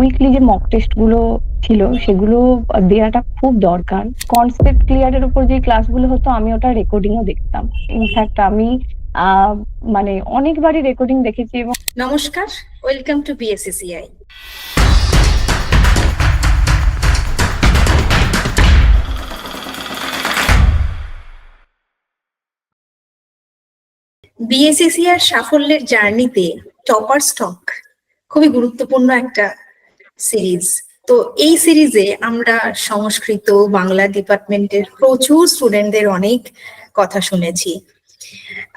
Weekly যে mock টেস্টগুলো ছিল, সেগুলো দেওয়াটা খুব দরকার। কনসেপ্ট ক্লিয়ারের উপর যে ক্লাসগুলো হতো, আমি ওটা রেকর্ডিংও দেখতাম। ইনফ্যাক্ট আমি মানে অনেকবারই রেকর্ডিং দেখেছি এবং নমস্কার ওয়েলকাম টু বিএসসিসিআই বিএসসিসিআর সাফল্যের জার্নিতে টপার স্টক খুবই গুরুত্বপূর্ণ একটা সিরিজ তো এই সিরিজে আমরা সংস্কৃত, বাংলা ডিপার্টমেন্টের প্রচুর স্টুডেন্টদের অনেক কথা শুনেছি।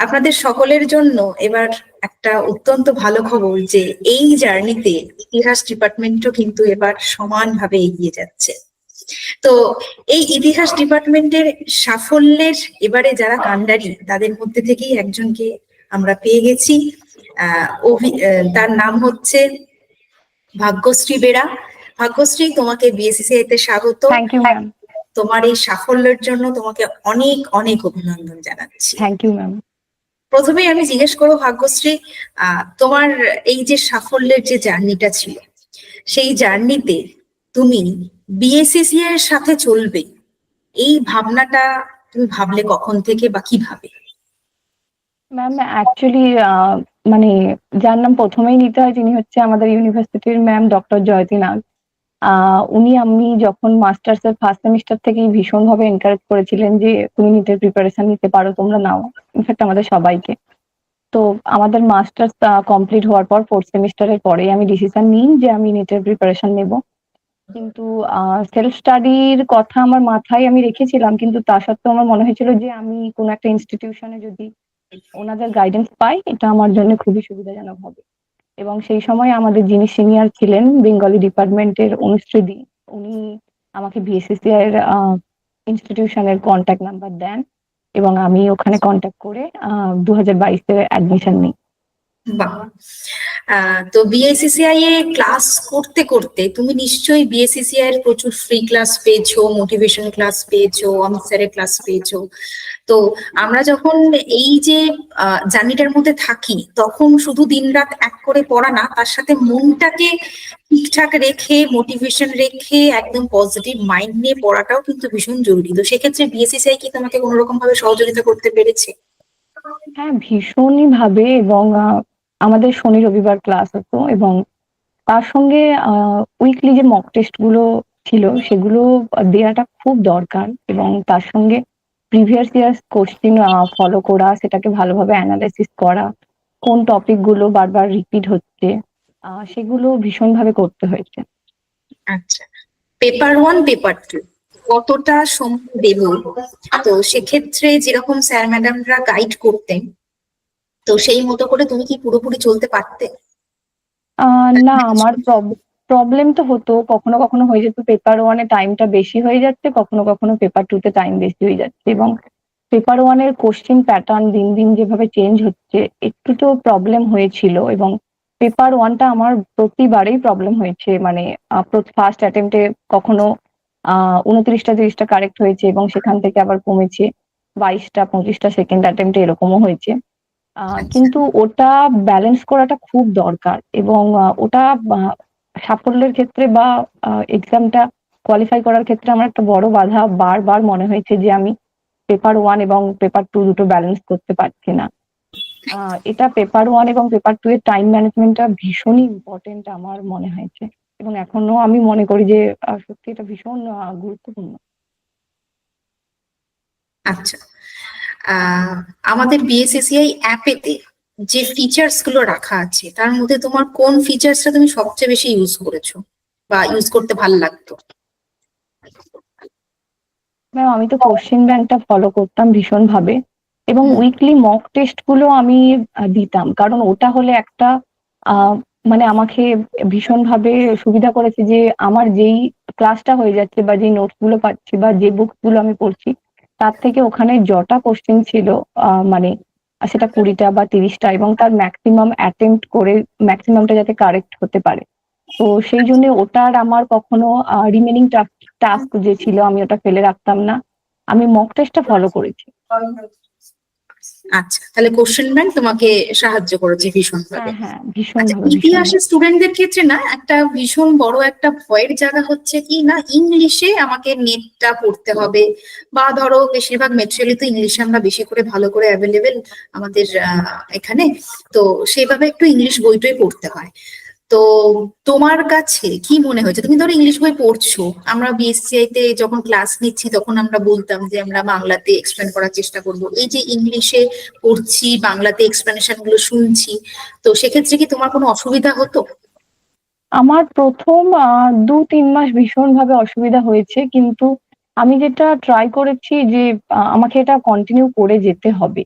আপনাদের সকলের জন্য এবার একটা অত্যন্ত ভালো খবর যে এই জার্নিতে ইতিহাস ডিপার্টমেন্টও কিন্তু এবার সমানভাবে এগিয়ে যাচ্ছে। তো এই ইতিহাস ডিপার্টমেন্টের সাফল্যের এবারে যারা কান্ডারি তাদের মধ্যে থেকেই একজনকে আমরা পেয়ে গেছি। তার নাম হচ্ছে ভাগ্যশ্রী বেরা ভাগ্যশ্রী তোমাকে বিএসসিসিআই তে স্বাগত। তোমার এই সাফল্যের জন্য তোমাকে অনেক অনেক অভিনন্দন জানাচ্ছি। থ্যাংক ইউ ম্যাম প্রথমেই আমি জিজ্ঞেস করব ভাগ্যশ্রী তোমার এই যে সাফল্যের যে জার্নিটা ছিল সেই জার্নিতে তুমি বিএসসিসি এর সাথে চলবে। এই ভাবনাটা তুমি ভাবলে কখন থেকে বা কীভাবে? ম্যাম অ্যাকচুয়ালি মানে যার নাম প্রথমেই নিতে হয় তিনি হচ্ছে আমাদের ইউনিভার্সিটির ম্যাম ডক্টর জয়তী নাগ। উনি আমি যখন মাস্টার্স এর ফার্স্ট সেমিস্টার থেকেই ভীষণ ভাবে এনকারেজ করেছিলেন যে, তুমি নিতে প্রিপারেশন নিতে পারো, তোমরা নাও। ইনফ্যাক্ট আমাদের সবাইকে। তো আমাদের মাস্টার্স কমপ্লিট হওয়ার পর ফোর্থ সেমিস্টারের পরেই আমি ডিসিশন নিই যে আমি নিটের প্রিপারেশন নেব। কিন্তু সেলফ স্টাডির কথা আমার মাথায় আমি রেখেছিলাম, কিন্তু তা সত্ত্বেও আমার মনে হয়েছিল যে, আমি কোনো একটা ইনস্টিটিউশনে যদি ওনাদের গাইডেন্স পাই, এটা আমার জন্য খুবই সুবিধাজনক হবে। এবং সেই সময় আমাদের যিনি সিনিয়র ছিলেন বেঙ্গলি ডিপার্টমেন্টের অনুশ্রীদি, উনি আমাকে বিএসসিসিআই এর ইনস্টিটিউশনের কন্ট্যাক্ট নাম্বার দেন এবং আমি ওখানে কন্ট্যাক্ট করে দু হাজার বাইশে অ্যাডমিশন নিই। বাহ। তো বিএসসিসিআই এ ক্লাস করতে করতে তুমি নিশ্চয়ই বিএসসিসিআই এর প্রচুর ফ্রি ক্লাস পেয়েছ মোটিভেশন ক্লাস পেয়েছ, অমিত স্যারের ক্লাস পেয়েছ। তো আমরা যখন এই যে জার্নিটার মধ্যে থাকি, তখন শুধু দিনরাত এক করে পড়া না, তার সাথে মনটাকে ঠিকঠাক রেখে মোটিভেশন রেখে, একদম পজিটিভ মাইন্ড নিয়ে পড়াটাও কিন্তু ভীষণ জরুরি। তো সেক্ষেত্রে বিএসসিসিআই কি তোমাকে কোনো রকম ভাবে সহযোগিতা করতে পেরেছে? হ্যাঁ ভীষণই ভাবে এবং আমাদের শনি রবিবার ক্লাস হতো এবং তার সঙ্গে উইকলি যে মক টেস্টগুলো ছিল, সেগুলো দেওয়াটা খুব দরকার এবং তার সঙ্গে প্রিভিয়াস ইয়ার্স কোশ্চিন ফলো করা, সেটাকে ভালোভাবে অ্যানালাইসিস করা, কোন টপিকগুলো বারবার রিপিট হচ্ছে সেগুলো ভীষণভাবে করতে হয়েছে। আচ্ছা পেপার ওয়ান পেপার টু কতটা সময় দেব? তো সেক্ষেত্রে যেরকম স্যার ম্যাডামরা গাইড করতেন তো সেই মতো করে তুমি কি পুরোপুরি চলতে পারতে? না আমার প্রবলেম তো হতো। কখনো কখনো হয়ে যেত পেপার ওয়ানে টাইমটা বেশি হয়ে যাচ্ছে কখনো কখনো পেপার টু তে টাইম বেশি হয়ে যাচ্ছে। এবং পেপার ওয়ানের কোশ্চেন প্যাটার্ন দিন দিন যেভাবে চেঞ্জ হচ্ছে একটু তো প্রবলেম হয়েছিল। এবং পেপার ওয়ানটা আমার প্রতিবারেই প্রবলেম হয়েছে। মানে ফার্স্ট অ্যাটেম্পটে কখনো আহ উনত্রিশটা তিরিশটা কারেক্ট হয়েছে এবং সেখান থেকে আবার কমেছে। বাইশটা পঁচিশটা সেকেন্ড অ্যাটেম্পটে এরকমও হয়েছে। কিন্তু ওটা ব্যালেন্স করাটা খুব দরকার এবং ওটা সাফল্যের ক্ষেত্রে বা এক্সামটা কোয়ালিফাই করার ক্ষেত্রে আমার একটা বড় বাধা বারবার মনে হয়েছে যে আমি পেপার ওয়ান এবং পেপার টু দুটো ব্যালেন্স করতে পারছি না। এটা পেপার ওয়ান এবং পেপার টু এর টাইম ম্যানেজমেন্টটা ভীষণই ইম্পর্টেন্ট আমার মনে হয়েছে এবং এখনও আমি মনে করি যে সত্যি এটা ভীষণ গুরুত্বপূর্ণ। আচ্ছা। আমাদের বিএসসিসিআই অ্যাপেতে যে ফিচার্সগুলো রাখা আছে তার মধ্যে তোমার কোন ফিচার্সটা তুমি সবচেয়ে বেশি ইউজ করেছ বা ইউজ করতে ভালো লাগতো? ম্যাম আমি তো কোশ্চেন ব্যাংকটা ফলো করতাম ভীষণ ভাবে এবং উইকলি মক টেস্টগুলো আমি দিতাম। কারণ ওটা হলে একটা মানে আমাকে ভীষণ ভাবে সুবিধা করেছে যে আমার যেই ক্লাসটা হয়ে যাচ্ছে বা যেই নোটসগুলো পাচ্ছি বা যে বুকসগুলো আমি পড়ছি তার থেকে ওখানে যটা কোশ্চেন ছিল মানে সেটা কুড়িটা বা তিরিশটা এবং তার ম্যাক্সিমাম অ্যাটেম্প্ট করে ম্যাক্সিমামটা যাতে কারেক্ট হতে পারে। তো সেই জন্য ওটার আমার কখনো রিমেনিং টাস্ক যে ছিল আমি ওটা ফেলে রাখতাম না। আমি মক টেস্টটা ফলো করেছি। আচ্ছা তাহলে কোশ্চেন ব্যাংক তোমাকে সাহায্য করেছে ভীষণ ভাবে। হ্যাঁ হ্যাঁ আচ্ছা ইতিহাসের স্টুডেন্টদের ক্ষেত্রে না একটা ভীষণ বড় একটা ভয়ের জায়গা হচ্ছে কি না ইংলিশে আমাকে নেটটা পড়তে হবে বা ধরো বেশিরভাগ মেটেরিয়ালই তো ইংলিশে আমরা বেশি করে ভালো করে অ্যাভেলেবেল আমাদের এখানে তো সেভাবে একটু ইংলিশ বইটাই পড়তে হয়। তো তোমার কাছে কি মনে হয়েছে? তুমি ধরো ইংলিশ বই পড়ছো, আমরা বিএসসিআই তে যখন ক্লাস নিচ্ছি তখন আমরা বলতাম যে আমরা বাংলাতে এক্সপ্লেন করার চেষ্টা করব। এই যে ইংলিশে পড়ছি, বাংলাতে এক্সপ্লেনেশনগুলো শুনছি, তো সেক্ষেত্রে কি তোমার কোনো অসুবিধা হতো? আমার প্রথম দু তিন মাস ভীষণ ভাবে অসুবিধা হয়েছে, কিন্তু আমি যেটা ট্রাই করেছি যে আমাকে এটা কন্টিনিউ করে যেতে হবে।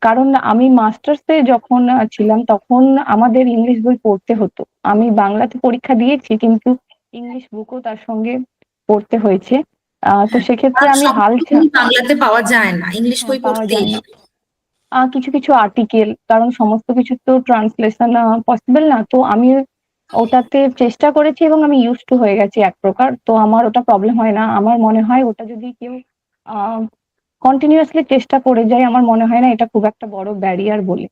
কারণ আমি মাস্টার্সে যখন ছিলাম তখন আমাদের ইংলিশ বই পড়তে হতো। আমি বাংলাতে পরীক্ষা দিয়েছি কিন্তু ইংলিশ বুকও তার সঙ্গে পড়তে হয়েছে। তো সেক্ষেত্রে আমি হাল বাংলাতে পাওয়া যায় না ইংলিশ হ্যাঁ, বই আহ, কিছু কিছু আর্টিকেল কারণ সমস্ত কিছু তো ট্রান্সলেশন পসিবল না। তো আমি ওটাতে চেষ্টা করেছি এবং আমি ইউজ টু হয়ে গেছি এক প্রকার। তো আমার ওটা প্রবলেম হয় না। আমার মনে হয় ওটা যদি কেউ কন্টিনিউয়াসলি চেষ্টা করে যাই আমার মনে হয় না এটা খুব একটা বড় ব্যারিয়ার বলে।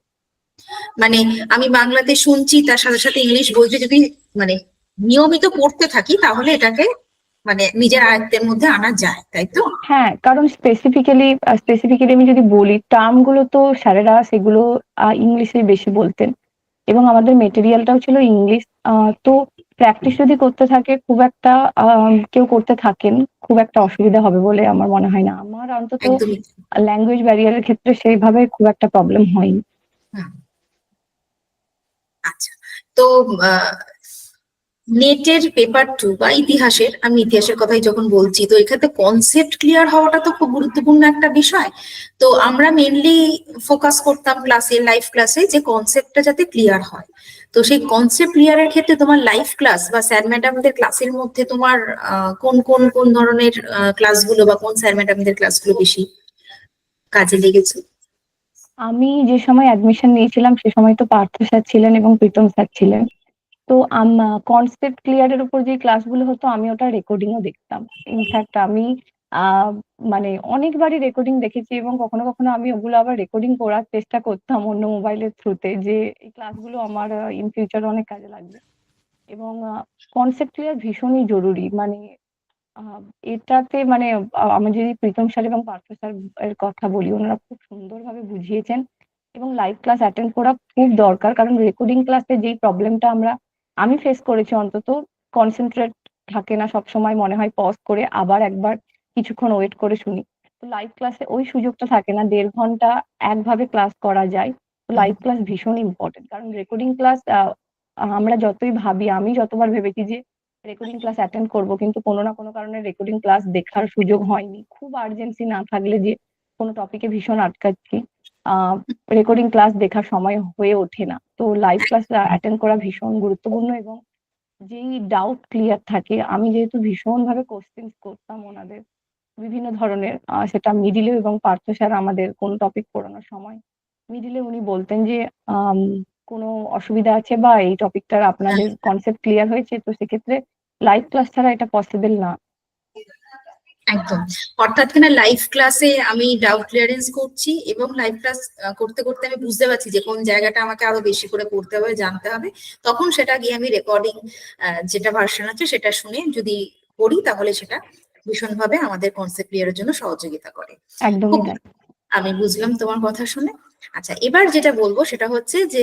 মানে আমি বাংলাতে শুনছি তার সাথে সাথে ইংলিশ বইটা যদি মানে নিয়মিত পড়তে থাকি তাহলে এটাকে মানে নিজের আয়ত্তের মধ্যে আনা যায় তাই তো? হ্যাঁ কারণ স্পেসিফিক্যালি স্পেসিফিক্যালি আমি যদি বলি টার্মগুলো তো স্যারেরা সেগুলো ইংলিশে বেশি বলতেন। এবং আমাদের মেটেরিয়ালটাও ছিল ইংলিশ তো প্র্যাকটিস যদি করতে থাকে খুব একটা কেউ করতে থাকেন খুব একটা অসুবিধা হবে বলে আমার মনে হয় না। আমার অন্তত ল্যাঙ্গুয়েজ ব্যারিয়ারের ক্ষেত্রে সেইভাবে খুব একটা প্রবলেম হয়নি। আচ্ছা। তো নেটের পেপার টু বা ইতিহাসের, আমি ইতিহাসের কথাই যখন বলছি, তো এক্ষেত্রে কনসেপ্ট ক্লিয়ার হওয়াটা তো খুব গুরুত্বপূর্ণ একটা বিষয়। তো আমরা মেনলি ফোকাস করতাম ক্লাসে লাইভ ক্লাসে যে কনসেপ্টটা যাতে ক্লিয়ার হয়। তো সেই কনসেপ্ট ক্লিয়ারের ক্ষেত্রে তোমার লাইভ ক্লাস বা স্যার ম্যাডামদের ক্লাসের মধ্যে তোমার কোন কোন কোন ধরনের ক্লাসগুলো বা কোন স্যার ম্যাডামদের ক্লাসগুলো বেশি কাজে লেগেছে? আমি যে সময় অ্যাডমিশন নিয়েছিলাম, সে সময় তো পার্থ স্যার ছিলেন এবং প্রীতম স্যার ছিলেন। তো কনসেপ্ট ক্লিয়ারের উপর যে ক্লাসগুলো হতো, আমি ওটা রেকর্ডিংও দেখতাম। ইনফ্যাক্ট আমি মানে অনেকবারই রেকর্ডিং দেখেছি এবং কখনো কখনো আমি ওগুলো আবার রেকর্ডিং করার চেষ্টা করতাম অন্য মোবাইলের থ্রুতে যে, এই ক্লাসগুলো আমার ইন ফিউচার অনেক কাজে লাগবে। এবং কনসেপ্ট ক্লিয়ার ভীষণই জরুরি। মানে এটাতে মানে আমি যদি প্রীতম স্যার এবং পার্থ স্যার এর কথা বলি, ওনারা খুব সুন্দরভাবে বুঝিয়েছেন। এবং লাইভ ক্লাস অ্যাটেন্ড করা খুব দরকার। কারণ রেকর্ডিং ক্লাসে যেই প্রবলেমটা আমরা আমি ফেস করেছি অন্তত কনসেন্ট্রেট থাকে না সব সময় মনে হয় পজ করে আবার একবার কিছুক্ষণ ওয়েট করে শুনি। তো লাইভ ক্লাসে ওই সুযোগটা থাকে না দেড় ঘণ্টা একভাবে ক্লাস করা যায়। তো লাইভ ক্লাস ভীষণ ইম্পর্টেন্ট কারণ রেকর্ডিং ক্লাস আমরা যতই ভাবি আমি যতবার ভেবেছি যে রেকর্ডিং ক্লাস অ্যাটেন্ড করব কিন্তু কোনো না কোনো কারণে রেকর্ডিং ক্লাস দেখার সুযোগ হয়নি। খুব আর্জেন্সি না থাকলে যে কোনো টপিকে ভীষণ আটকাচ্ছি। রেকর্ডিং ক্লাস দেখার সময় হয়ে ওঠে না। তো লাইভ ক্লাস অ্যাটেন্ড করা ভীষণ গুরুত্বপূর্ণ এবং যেই ডাউট ক্লিয়ার থাকে, আমি যেহেতু ভীষণ ভাবে কোশ্চেন করতাম ওনাদের বিভিন্ন ধরনের সেটা মিডিলে এবং পার্থ স্যার আমাদের কোন টপিক পড়ানোর সময় মিডিলে উনি বলতেন যে কোনো অসুবিধা আছে বা এই টপিকটার আপনাদের কনসেপ্ট ক্লিয়ার হয়েছে, তো সেক্ষেত্রে লাইভ ক্লাস ছাড়া এটা পসিবল না। একদম। অর্থাৎ কিনা লাইভ ক্লাসে আমি ডাউট ক্লিয়ারেন্স করছি এবং লাইভ ক্লাস করতে করতে আমি বুঝতে পারছি যে কোন জায়গাটা আমাকে আরও বেশি করে পড়তে হবে জানতে হবে। তখন সেটা গিয়ে আমি রেকর্ডিং যেটা ভার্সন আছে সেটা শুনে যদি করি তাহলে সেটা ভীষণভাবে আমাদের কনসেপ্ট ক্লিয়ারের জন্য সহযোগিতা করে। একদম আমি বুঝলাম তোমার কথা শুনে। আচ্ছা এবার যেটা বলব সেটা হচ্ছে যে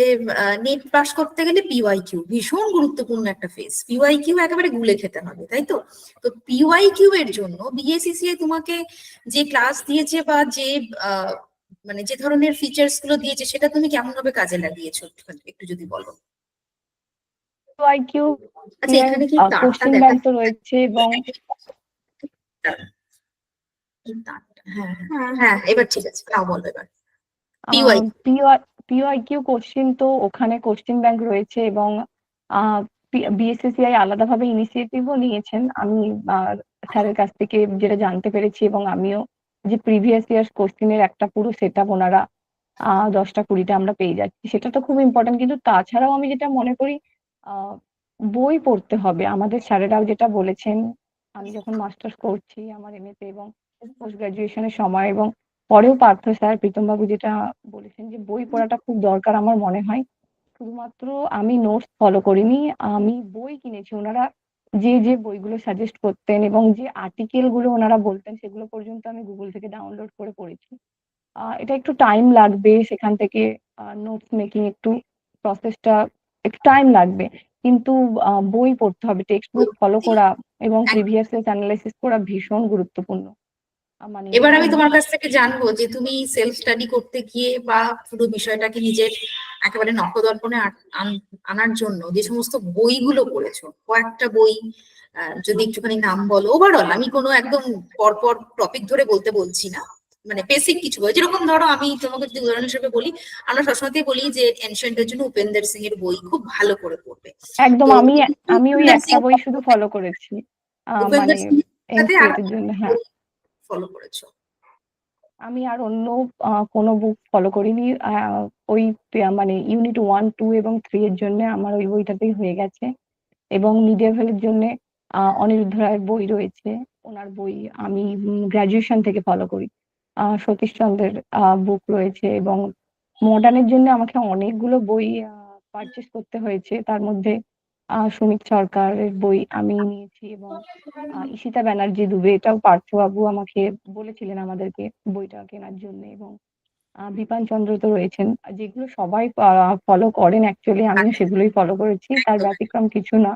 নেট পাস করতে গেলে পিওয়াই কিউ ভীষণ গুরুত্বপূর্ণ একটা ফেজ পিওয়াই কিউ একেবারে গুলে খেতে হবে তাই তো? তো পিওয়াই কিউ এর জন্য বিএসিসিআই তোমাকে যে ক্লাস দিয়েছে বা যে মানে যে ধরনের ফিচার্সগুলো দিয়েছে সেটা তুমি কেমন ভাবে কাজে লাগিয়েছো একটু যদি বলো। আচ্ছা এখানে কি কোশ্চেন ব্যাংক তো রয়েছে এবং হ্যাঁ হ্যাঁ হ্যাঁ এবার ঠিক আছে তাও বলো এবার। পিওআইকিউ কোশ্চেন তো ওখানে কোশ্চেন ব্যাংক রয়েছে এবং বিএসসিসিআই আলাদাভাবে ইনিশিয়েটিভও নিয়েছেন। আমি স্যারের কাছ থেকে যেটা জানতে পেরেছি এবং আমিও যে প্রিভিয়াস ইয়ার্স কোশ্চেনের একটা পুরো সেট আপ ওনারা দশটা কুড়িটা আমরা পেয়ে যাচ্ছি। সেটা তো খুব ইম্পর্টেন্ট কিন্তু তাছাড়াও আমি যেটা মনে করি বই পড়তে হবে। আমাদের স্যারেরাও যেটা বলেছেন, আমি যখন মাস্টার্স করছি আমার এমএতে এবং পোস্ট গ্রাজুয়েশনের সময় এবং পরেও পার্থ স্যার প্রীতমবাবু যেটা বলেছেন যে বই পড়াটা খুব দরকার আমার মনে হয়। শুধুমাত্র আমি নোটস ফলো করিনি, আমি বই কিনেছি। ওনারা যে যে বইগুলো সাজেস্ট করতেন এবং যে আর্টিকেলগুলো ওনারা বলতেন সেগুলো পর্যন্ত আমি গুগল থেকে ডাউনলোড করে পড়েছি। এটা একটু টাইম লাগবে সেখান থেকে নোটস মেকিং একটু প্রসেসটা একটু টাইম লাগবে। কিন্তু বই পড়তে হবে টেক্সট বুক ফলো করা এবং প্রিভিয়াস অ্যানালাইসিস করা ভীষণ গুরুত্বপূর্ণ। মানে এবার আমি তোমার কাছ থেকে জানব যে তুমি সেলফ স্টাডি করতে গিয়ে বা পুরো বিষয়টাকে নিজের একেবারে নখদর্পণে আনার জন্য যে সমস্ত বইগুলো পড়েছো কয়েকটা বই যদি একটুখানি নাম বলো। ওভারঅল আমি কোনো একদম পরপর টপিক ধরে বলতে বলছি না। মানে বেসিক কিছু বই। যেরকম ধরো আমি তোমাকে যদি উদাহরণ হিসেবে বলি আমরা সবসময়তেই বলি যে এনশিয়েন্টের জন্য উপেন্দ্র সিং এর বই খুব ভালো করে পড়বে। একদম আমি আমি ওই একটা বই শুধু ফলো করেছি। উপেন্দ্র মানে সিং সাথে জন্য হ্যাঁ। ফলো করেছ? আমি আর অন্য কোনো বুক ফলো করিনি। ওই মানে ইউনিট ওয়ান টু এবং থ্রি এর জন্য আমার ওই বইটাতেই হয়ে গেছে। এবং মিডিয়া মিডিয়াভেলের জন্য অনিরুদ্ধ রায়ের বই রয়েছে। ওনার বই আমি গ্রাজুয়েশন থেকে ফলো করি। সতীশ চন্দ্রের বুক রয়েছে এবং মডার্নের জন্য আমাকে অনেকগুলো বই পারচেস করতে হয়েছে। তার মধ্যে সুমিত সরকারের বই আমি নিয়েছি এবং ঈশিতা ব্যানার্জি দুবে, এটাও পার্থবাবু আমাকে বলেছিলেন আমাদেরকে বইটা কেনার জন্য এবং বিপান চন্দ্র তো রয়েছেন। যেগুলো সবাই ফলো করেন অ্যাকচুয়ালি আমিও সেগুলোই ফলো করেছি। তার ব্যতিক্রম কিছু না।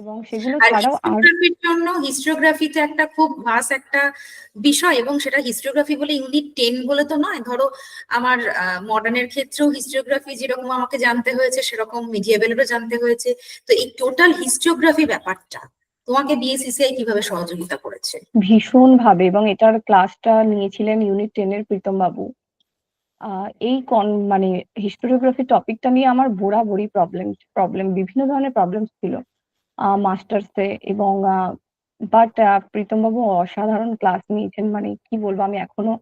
এবং সেগুলো ছাড়াও হিস্টোগ্রাফির জন্য হিস্টোগ্রাফিতে একটা খুব ভাস একটা বিষয় এবং সেটা হিস্টোগ্রাফি বলে ইউনিট টেন বলে তো নয়। ধরো আমার মডার্নের ক্ষেত্রেও হিস্টোগ্রাফি যেরকম আমাকে জানতে হয়েছে সেরকম মিডিয়াবেলেরও জানতে হয়েছে। তো এই টোটাল হিস্টোগ্রাফি ব্যাপারটা তোমাকে বিএসসিসিআই কীভাবে সহযোগিতা করেছে? ভীষণ ভাবে এবং এটার ক্লাসটা নিয়েছিলেন ইউনিট টেনের প্রীতম বাবু আহ, এই কন মানে হিস্টোরিওগ্রাফি টপিকটা নিয়ে আমার বরাবরই প্রবলেম প্রবলেম বিভিন্ন ধরনের প্রবলেম ছিল। মাস্টার্সে এবং বাট প্রীতম বাবু অসাধারণ ক্লাস নিয়েছেন মানে কি বলব আমি এখনও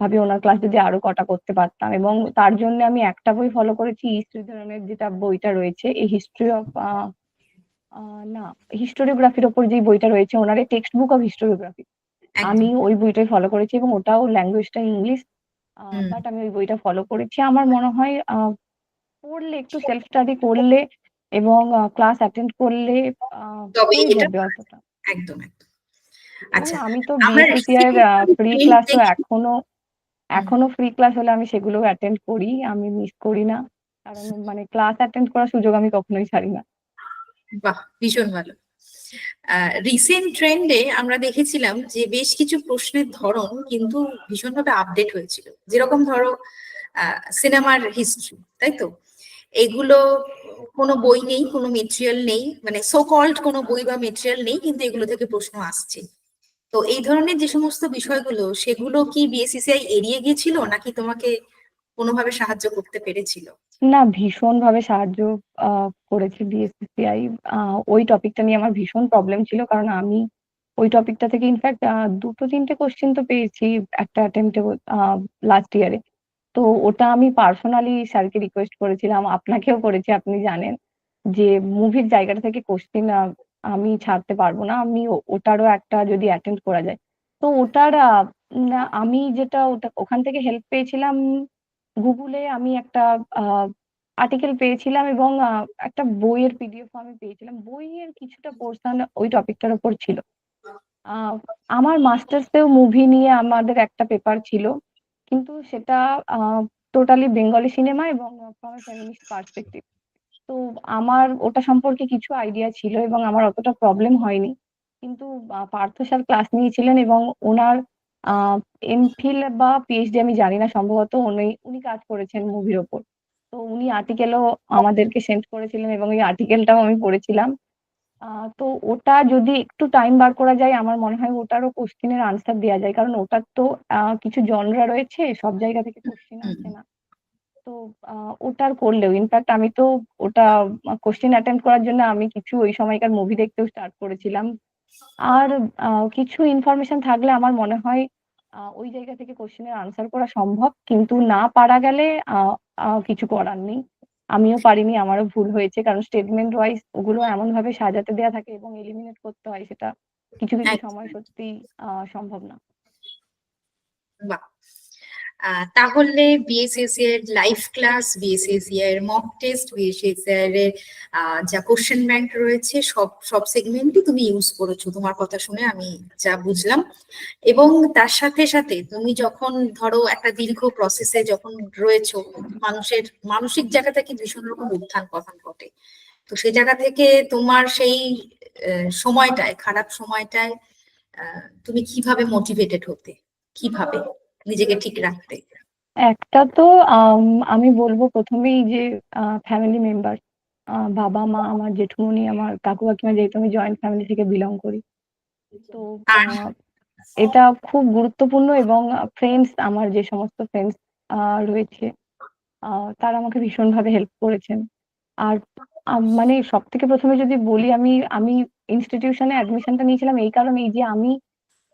ভাবি ওনার ক্লাস যদি আরও কটা করতে পারতাম এবং তার জন্য আমি একটা বই ফলো করেছি শ্রীধরনের যেটা বইটা রয়েছে এই হিস্ট্রি অফ না হিস্টোরিওগ্রাফির ওপর যে বইটা রয়েছে ওনার টেক্সট বুক অফ হিস্টোরিওগ্রাফি। আমি ওই বইটাই ফলো করেছি এবং ওটাও ল্যাঙ্গুয়েজটা ইংলিশ। বাট আমি ওই বইটা ফলো করেছি আমার মনে হয় আহ, পড়লে একটু সেলফ স্টাডি করলে এবং ক্লাস অ্যাটেন্ড করলে তবেই অতটা। একদম একদম। আচ্ছা আমি তো ফ্রি ক্লাসও এখনও এখনও ফ্রি ক্লাস হলে আমি সেগুলো অ্যাটেন্ড করি আমি মিস করি না। কারণ মানে ক্লাস অ্যাটেন্ড করার সুযোগ আমি কখনোই ছাড়ি না। বাহ ভীষণ ভালো। রিসেন্ট ট্রেন্ডে আমরা দেখেছিলাম যে বেশ কিছু প্রশ্নের ধরন কিন্তু ভীষণভাবে আপডেট হয়েছিল। যেরকম ধরো সিনেমার হিস্ট্রি তাই তো? এগুলো কোনো বই নেই, কোনো মেটেরিয়াল নেই মানে সো কল্ড কোনো বই বা মেটেরিয়াল নেই, কিন্তু এগুলো থেকে প্রশ্ন আসছে। তো এই ধরনের যে সমস্ত বিষয়গুলো, সেগুলো কি বিএসসিসিআই এড়িয়ে গিয়েছিল, নাকি তোমাকে কোনোভাবে সাহায্য করতে পেরেছিল? না ভীষণ ভাবে সাহায্য করেছে বিএসসিসিআই ওই টপিকটা নিয়ে আমার ভীষণ প্রবলেম ছিল, কারণ আমি ওই টপিকটা থেকে ইনফ্যাক্ট দুটো তিনটে কোশ্চেন তো পেয়েছি একটা অ্যাটেম্পটে লাস্ট ইয়ারে তো ওটা আমি পার্সোনালি স্যারকে রিকোয়েস্ট করেছিলাম, আপনাকেও করেছি, আপনি জানেন যে মুভির জায়গাটা থেকে কোশ্চেন আমি ছাড়তে পারব না, আমি ওটারও একটা যদি অ্যাটেন্ড করা যায়। তো ওটার আমি যেটা ওটা, ওখান থেকে হেল্প পেয়েছিলাম, গুগলে আমি একটা আর্টিকেল পেয়েছিলাম এবং একটা বইয়ের পিডিএফ আমি পেয়েছিলাম। বইয়ের কিছুটা পোর্শন ওই টপিকটার উপর ছিল। আমার মাস্টার্সেও মুভি নিয়ে আমাদের একটা পেপার ছিল। কিন্তু সেটা টোটালি বেঙ্গলি সিনেমা এবং পার্সপেক্টিভ তো আমার ওটা সম্পর্কে কিছু আইডিয়া ছিল এবং আমার অতটা প্রবলেম হয়নি। কিন্তু পার্থ স্যার ক্লাস নিয়েছিলেন এবং ওনার এমফিল বা পিএইচডি আমি জানি না, সম্ভবত উনি উনি কাজ করেছেন মুভির ওপর। তো উনি আর্টিকেলও আমাদেরকে সেন্ড করেছিলেন এবং এই আর্টিকেলটাও আমি পড়েছিলাম। তো ওটা যদি একটু টাইম বার করা যায় আমার মনে হয় ওটারও কোশ্চেনের আনসার দেওয়া যায়। কারণ ওটার তো কিছু জনরা রয়েছে সব জায়গা থেকে কোশ্চেন। আসে না। তো ওটার করলেও ইনফ্যাক্ট আমি তো ওটা কোশ্চেন অ্যাটেন্ড করার জন্য আমি কিছু ওই সময়কার মুভি দেখতেও স্টার্ট করেছিলাম। আর কিছু ইনফরমেশন থাকলে আমার মনে হয় ওই জায়গা থেকে কোশ্চেনের আনসার করা সম্ভব। কিন্তু না পারা গেলে কিছু করার নেই। আমিও পারিনি আমারও ভুল হয়েছে। কারণ স্টেটমেন্ট ওয়াইজ ওগুলো এমন ভাবে সাজাতে দেয়া থাকে এবং এলিমিনেট করতে হয় সেটা কিছু কিছু সময় সত্যি আহ, সম্ভব না। বাহ! তাহলে বিএসএসসি এর লাইভ ক্লাস বিএসএসসি এর মক টেস্ট বিএসএসসি এর যা কোশ্চেন ব্যাংক রয়েছে, সব সব সেগমেন্টই তুমি ইউজ করেছ। তোমার কথা শুনে আমি যা বুঝলাম। এবং তার সাথে সাথে তুমি যখন ধরো একটা দীর্ঘ প্রসেসে যখন রয়েছো, মানুষের, মানসিক জায়গা থেকে ভীষণ রকম উত্থান পতন ঘটে? তো সেই জায়গা থেকে তোমার সেই সময়টায়, খারাপ সময়টায় তুমি কীভাবে মোটিভেটেড হতে? কীভাবে? নিজেকে ঠিক রাখতে। একটা তো আম, বলব প্রথমেই যে ফ্যামিলি মেম্বার বাবা মা আমার জেঠুমনি আমার কাকু কাকিমা যেহেতু আমি জয়েন্ট ফ্যামিলি থেকে বিলং করি। তো এটা খুব গুরুত্বপূর্ণ এবং ফ্রেন্ডস আমার যে সমস্ত ফ্রেন্ডস রয়েছে তারা আমাকে ভীষণভাবে হেল্প করেছেন। আর মানে সব থেকে প্রথমে যদি বলি আমি আমি ইনস্টিটিউশনে অ্যাডমিশনটা নিয়েছিলাম এই কারণেই যে আমি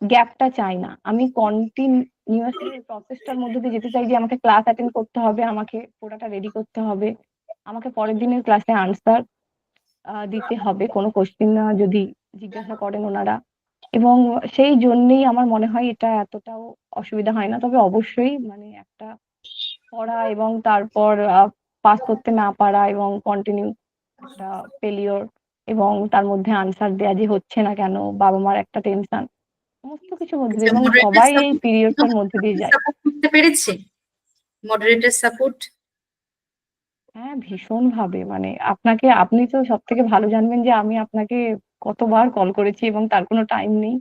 গ্যাপটা চাই না। আমি কন্টিনিউয়াসলি প্রসেসটার মধ্যে দিয়ে যেতে চাই যে আমাকে ক্লাস অ্যাটেন্ড করতে হবে, আমাকে পুরোটা রেডি করতে হবে, আমাকে পরের দিনের ক্লাসে আনসার দিতে হবে, কোনো কোশ্চিন যদি জিজ্ঞাসা করেন ওনারা। এবং সেই জন্যেই আমার মনে হয় এটা এতটাও অসুবিধা হয় না। তবে অবশ্যই মানে একটা পড়া এবং তারপর পাস করতে না পারা এবং কন্টিনিউ একটা ফেলিওর এবং তার মধ্যে আনসার দেয়া যে হচ্ছে না কেন বাবা মার একটা টেনশন সমস্ত কিছুর মধ্যে এবং সবাই এই পিরিয়ডটার মধ্যে দিয়ে যায়। করতে পেরেছে? মডারেটর সাপোর্ট হ্যাঁ ভীষণ ভাবে মানে আপনাকে আপনি তো সব থেকে ভালো জানবেন যে আমি আপনাকে কতবার কল করেছি এবং তার কোনো টাইম নেই।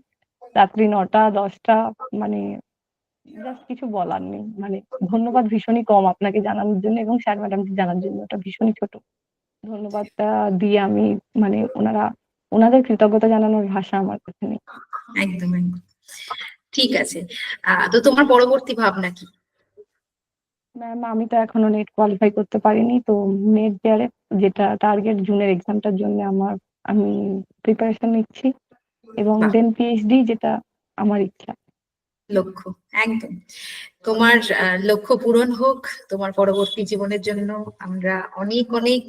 রাত্রি নটা দশটা মানে জাস্ট কিছু বলার নেই। মানে ধন্যবাদ ভীষণই কম আপনাকে জানানোর জন্য এবং স্যার ম্যাডামকে জানার জন্য। ওটা ভীষণই ছোট। ধন্যবাদটা দিয়ে আমি মানে ওনারা ওনাদের কৃতজ্ঞতা জানানোর ভাষা আমার কাছে নেই। একদম একদম। ঠিক আছে। তো তোমার পরবর্তী ভাবনা কি? ম্যাম আমি তো এখনও নেট কোয়ালিফাই করতে পারিনি তো নেট জেআরএফ যেটা টার্গেট জুনের এক্সামটার জন্য আমার আমি প্রিপারেশন নিচ্ছি এবং দেন পিএইচডি যেটা আমার ইচ্ছা। লক্ষ্য একদম। তোমার লক্ষ্য পূরণ হোক তোমার পরবর্তী জীবনের জন্য আমরা অনেক অনেক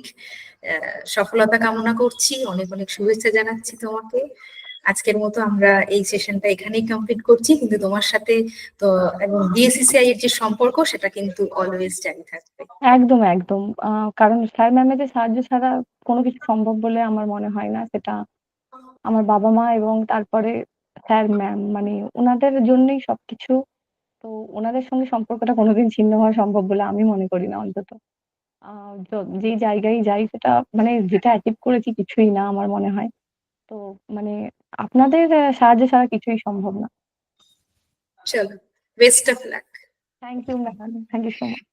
সফলতা কামনা করছি অনেক অনেক শুভেচ্ছা জানাচ্ছি তোমাকে। আজকের মতো আমরা এই সেশনটা এখানেই কমপ্লিট করছি। কিন্তু তোমার সাথে তো এবং বিএসসিসিআই এর যে সম্পর্ক, সেটা কিন্তু অলওয়েজ জারি থাকবে। একদম একদম। কারণ স্যার ম্যামের যে সাহায্য ছাড়া কোনো কিছু সম্ভব বলে আমার মনে হয় না। সেটা আমার বাবা মা এবং তারপরে স্যার ম্যাম মানে ওনাদের জন্যই সবকিছু। তো ওনাদের সঙ্গে সম্পর্কটা কোনোদিন ছিন্ন হওয়া সম্ভব বলে আমি মনে করি না অন্তত। য- জায়গায় যাই, সেটা মানে যেটা অ্যাচিভ করেছি কিছুই না আমার মনে হয়। তো মানে আপনাদের সাহায্য ছাড়া কিছুই সম্ভব না। চলো best of luck thank you ma'am thank you so much